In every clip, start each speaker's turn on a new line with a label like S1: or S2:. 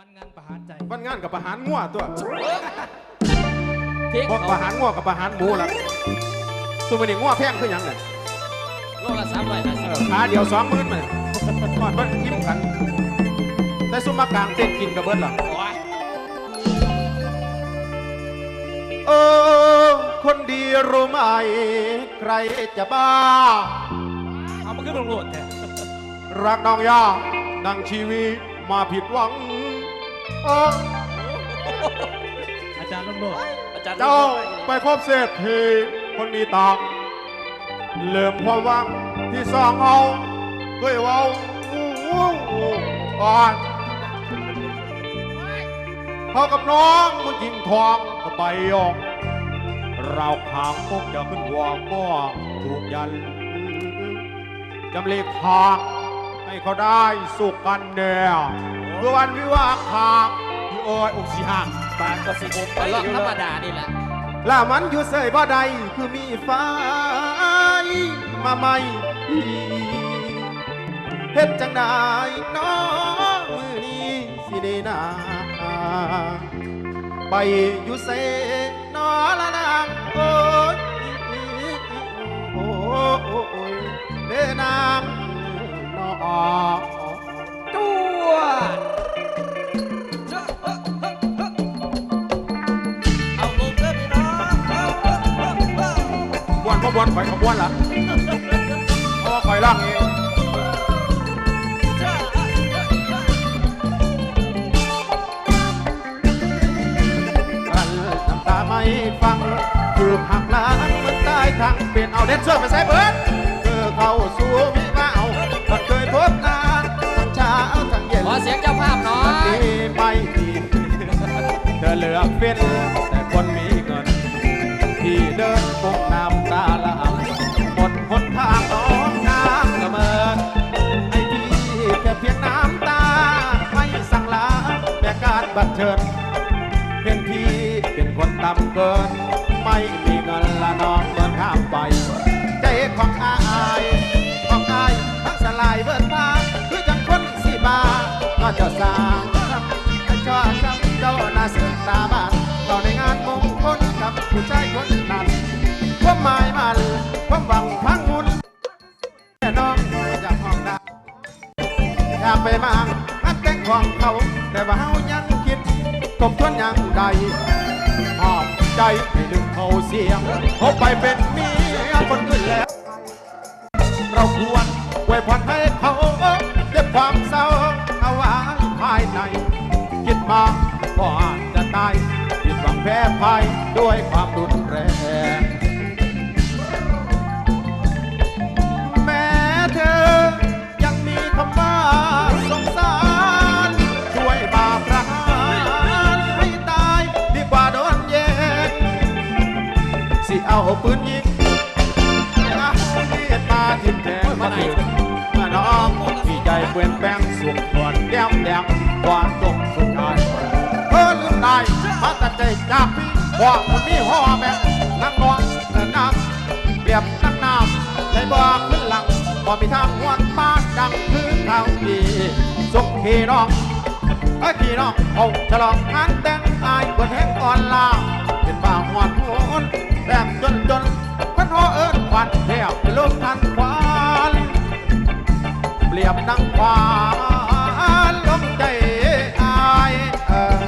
S1: วันงานประหารใจ
S2: วันงานกับประหารงัวตัว
S1: เค้ก
S2: บอก
S1: เขา
S2: ประหารงัวกับประหารหมูละสุมันนี่งัวแพงคือหยังเนี่ย
S1: โลละสามร้อยห้าสิบ
S2: ขาเดียวสองหมื่นมันก่อนมันทิมกันแต่ซุมมากลางเต้นกินกับเบิดล่ะ
S1: โอ้ย
S2: เออคนดีรู้ไหม ใครจะบ้า
S1: เอามาขึ้นลงโหลดแทน
S2: รักน้องยาดังชีวิตมาผิดหวัง เออ
S1: อาจารย์ลงโหลดอาจารย์ลง
S2: เจ้า
S1: โหลด
S2: ไปพบเศรษฐีคนมีตังค์เริ่มความหวังที่สองเอาเคยเว้าก่อนพอกับน้องมันยิงทองก็ไปยองเราขางพกจะขึ้นวางก็ถูกยันจำเลีกทางให้เขาได้สุขกันแน่ เมื่อวันวิวาห์ทางที่เอ้ยอกสีห่าง
S1: ปากก็สิบหกไปรอบธรรมดานี่แหละ
S2: และมันอยู่เสยบ่ใดคือมีไฟมาใหม่เฮ็ดจังได้น้องมือนี้สิได้นาไปอยู่เสนอละนางโอ้ย บวนพ่บวนข่อยขบวนละเพราะว่าข่อยล่างเองกันน้ำตาไม่ฟังคือหักหล้างเหมันตายทางเป็นเอาเด่นเสื้อไปใส่เบิร์ดคือเข้าสู่วิวาเอาบัดเคยพบนานทั้งเช้าทั้งเย็น
S1: ขอเสียงเจ้าภาพหน่อ
S2: วัน
S1: ย
S2: นี้ไม่ดีเธอเลือกเป็น บัดเชิญเป็นพี่เป็นคนต่ำเกิน ดกบทวนอย่างใดหอบใจให้ดึงเขาเสียงเขาไปเป็นเมียคนอื่นแล้ว เราควรไว้ผ่อนให้เขาเก็บความเศร้าเอาไว้ภายใน คิดมาก็อาจะตายผิดหวังแพ้ภัยด้วยความรุนแรง ปืนยิงเอามีดมาทิ่มแทงมาถึงมื่อน้องที่ใจเปลี่ยนแปลงสุขทวนแก้มแดงความตกสุดท้ายเธอลืมได้มาตัดใจจากพี่ว่ามันมีห่อแม่นั่งนอนและน้ำเปรียบนักน้ำใจบ่ขึ้นหลังบ่มีทางหวนมาดังคือข่าดีสุขขี่น้องเอ้ยขี่น้องเอาฉลองงานแต่งอายเปิดแห่งอ่อนลาเป็นบ่าวหวนโหน แรมจนจนพันหัวเอิญควันแถวเป็นลมทันควันเปรียบนังควานลมใจอายเออ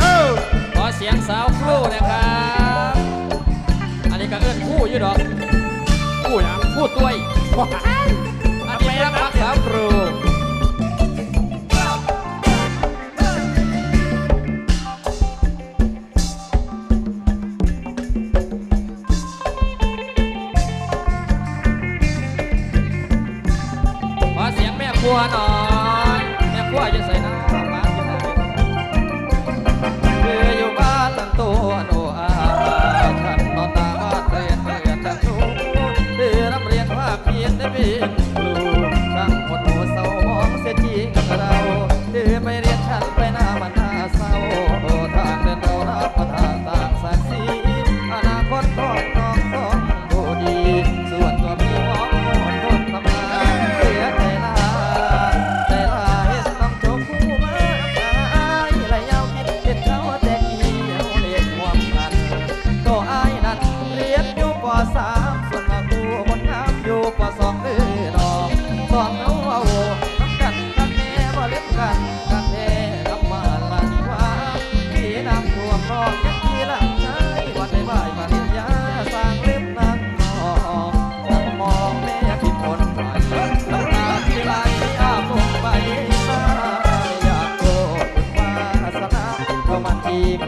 S2: เออ
S1: ขอเสียงสาวครู่นะครับ อันนี้ก็เอื้อนคู่อยู่ดอก
S2: ผู้หยัง
S1: คู่ตัวย ค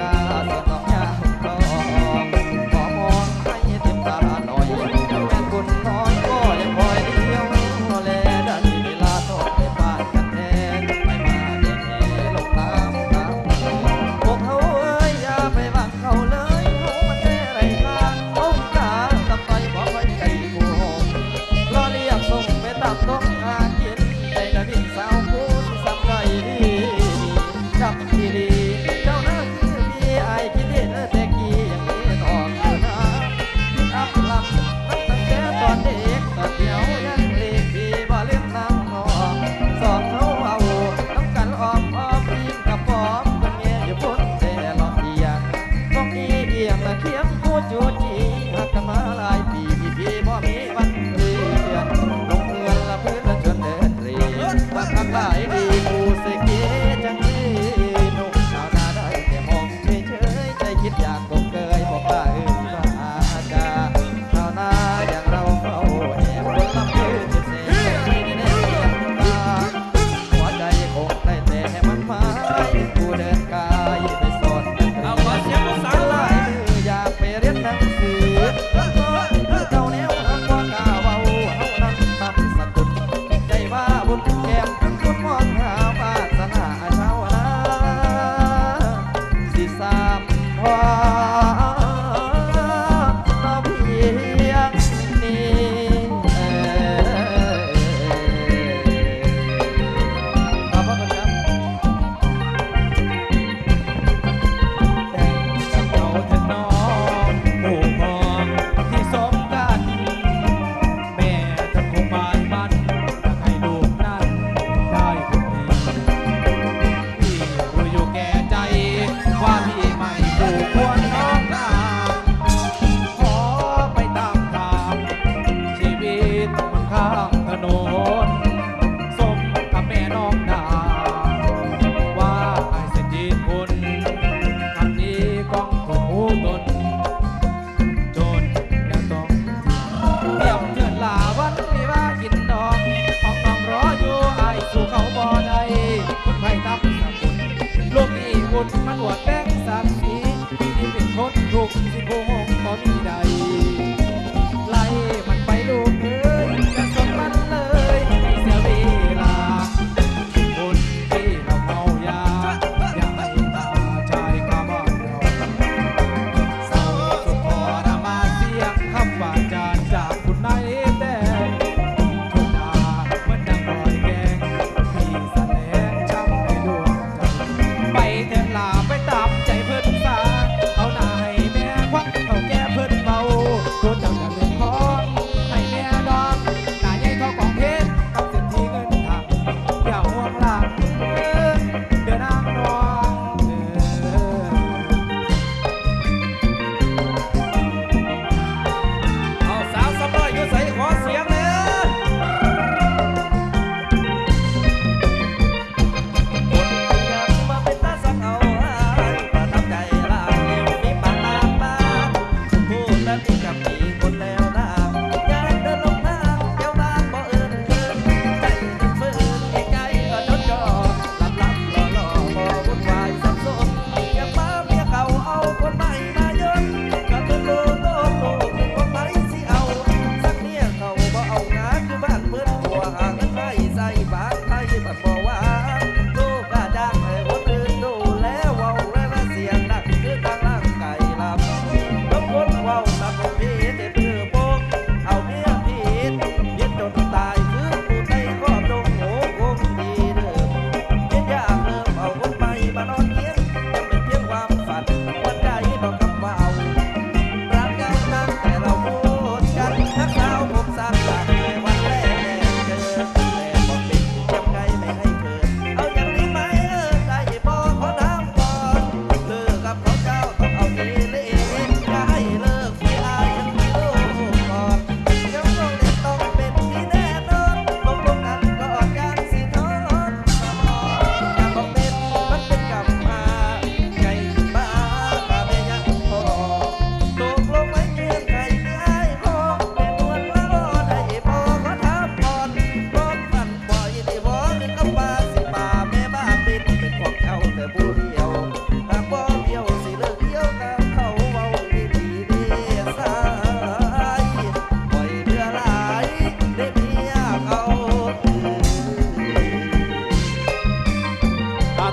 S1: กาส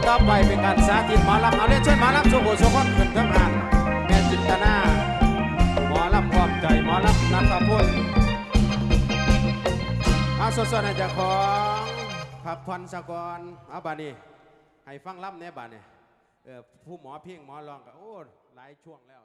S1: ต่อไปเป็นกา
S2: รสาธิตหมอลำเอาเรียนเชิญหมอลำสุโขสุขนขึ้นทั้งงานแม่จินตนาหมอลำความใจหมอลำนัทพลเอาสดๆให้เจ้าของพับพรสกรเอาบานี้ให้ฟังลำเนี่ยบานี้เออผู้หมอเพียงหมอลองก็โอ้หลายช่วงแล้ว